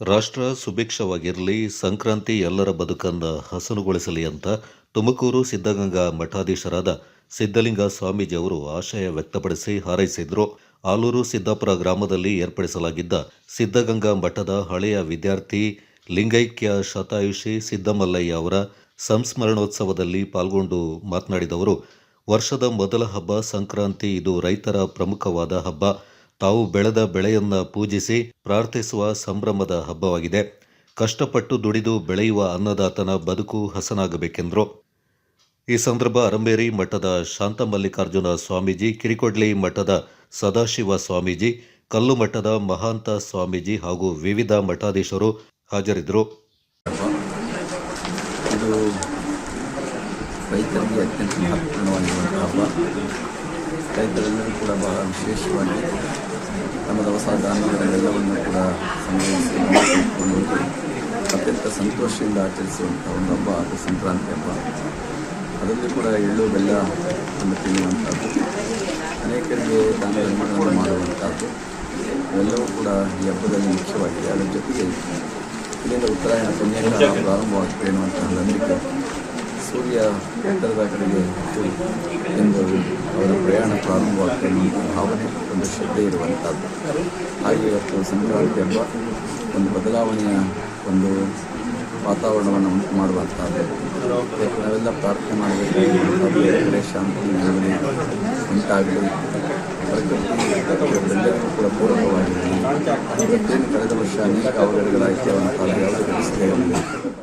ರಾಷ್ಟ್ರ ಸುಭಿಕ್ಷವಾಗಿರಲಿ, ಸಂಕ್ರಾಂತಿ ಎಲ್ಲರ ಬದುಕನ್ನು ಹಸನುಗೊಳಿಸಲಿ ಅಂತ ತುಮಕೂರು ಸಿದ್ಧಗಂಗಾ ಮಠಾಧೀಶರಾದ ಸಿದ್ಧಲಿಂಗ ಸ್ವಾಮೀಜಿಯವರು ಆಶಯ ವ್ಯಕ್ತಪಡಿಸಿ ಹಾರೈಸಿದ್ರು. ಆಲೂರು ಸಿದ್ದಾಪುರ ಗ್ರಾಮದಲ್ಲಿ ಏರ್ಪಡಿಸಲಾಗಿದ್ದ ಸಿದ್ಧಗಂಗಾ ಮಠದ ಹಳೆಯ ವಿದ್ಯಾರ್ಥಿ ಲಿಂಗೈಕ್ಯ ಶತಾಯುಷಿ ಸಿದ್ದಮಲ್ಲಯ್ಯ ಅವರ ಸಂಸ್ಮರಣೋತ್ಸವದಲ್ಲಿ ಪಾಲ್ಗೊಂಡು ಮಾತನಾಡಿದವರು, ವರ್ಷದ ಮೊದಲ ಹಬ್ಬ ಸಂಕ್ರಾಂತಿ, ಇದು ರೈತರ ಪ್ರಮುಖವಾದ ಹಬ್ಬ. ತಾವು ಬೆಳೆದ ಬೆಳೆಯನ್ನ ಪೂಜಿಸಿ ಪ್ರಾರ್ಥಿಸುವ ಸಂಭ್ರಮದ ಹಬ್ಬವಾಗಿದೆ. ಕಷ್ಟಪಟ್ಟು ದುಡಿದು ಬೆಳೆಯುವ ಅನ್ನದಾತನ ಬದುಕು ಹಸನಾಗಬೇಕೆಂದರು. ಈ ಸಂದರ್ಭ ಅರಂಬೇರಿ ಮಠದ ಶಾಂತಮಲ್ಲಿಕಾರ್ಜುನ ಸ್ವಾಮೀಜಿ, ಕಿರಿಕೊಡ್ಲಿ ಮಠದ ಸದಾಶಿವ ಸ್ವಾಮೀಜಿ, ಕಲ್ಲು ಮಠದ ಮಹಾಂತ ಸ್ವಾಮೀಜಿ ಹಾಗೂ ವಿವಿಧ ಮಠಾಧೀಶರು ಹಾಜರಿದ್ದರು. ರೈತರಿಗೆ ಅತ್ಯಂತ ಮಹತ್ವಪೂರ್ಣವಾಗಿರುವಂಥ ರೈತರೆಲ್ಲರೂ ಕೂಡ ಬಹಳ ವಿಶೇಷವಾಗಿ ನಮ್ಮ ದವಸ ಧಾನ್ಯಗಳೆಲ್ಲವನ್ನು ಕೂಡ ಸಂಗ್ರಹಿಸಿಕೊಂಡು ಅತ್ಯಂತ ಸಂತೋಷದಿಂದ ಆಚರಿಸುವಂಥ ಒಂದು ಹಬ್ಬ ಅದು ಸಂಕ್ರಾಂತಿ ಹಬ್ಬ. ಅದರಲ್ಲಿ ಕೂಡ ಎಳ್ಳು, ಬೆಲ್ಲ ಅನ್ನು ತಿಳಿಯುವಂಥದ್ದು ಅನೇಕರಿಗೆ ದಾನ ನಿರ್ಮಾಣವನ್ನು ಮಾಡುವಂಥದ್ದು. ಇವೆಲ್ಲವೂ ಕೂಡ ಈ ಹಬ್ಬದಲ್ಲಿ ಮುಖ್ಯವಾಗಿದೆ. ಅದರ ಜೊತೆಗೆ ಇಲ್ಲಿಂದ ಉತ್ತರಾಯಣ ಪುಣ್ಯಕಾಲ ಪ್ರಾರಂಭವಾಗುತ್ತೆ ಅನ್ನುವಂತಹ ನಂಬಿಕೆ ಸೂರ್ಯ ಎತ್ತರದ ಕಡೆಗೆ ಎಂದು ಅವರ ಪ್ರಯಾಣ ಪ್ರಾರಂಭವಾಗ್ತದೆ. ಎನ್ನುವಂಥ ಭಾವನೆ ಒಂದು ಶ್ರದ್ಧೆ ಇರುವಂಥದ್ದು. ಹಾಗೆ ಇವತ್ತು ಸಂಕ್ರಾಂತಿ ಹಬ್ಬ ಒಂದು ಬದಲಾವಣೆಯ ಒಂದು ವಾತಾವರಣವನ್ನು ಉಂಟು ಮಾಡುವಂಥದ್ದು. ನಾವೆಲ್ಲ ಪ್ರಾರ್ಥನೆ ಬೇರೆ ಕಡೆ ಶಾಂತಿ, ನೆಮ್ಮದಿ ಉಂಟಾಗಲಿ. ಪ್ರಕೃತಿ ಕೂಡ ಪೂರಕವಾಗಿರಲಿ ಕಳೆದ ವರ್ಷ ಅನೇಕ ಅವಘಡಗಳಾಯ್ತು ಅನ್ನುವಂಥದ್ದು ಯಾವುದೇ ವ್ಯವಸ್ಥೆ ಇರಲಿ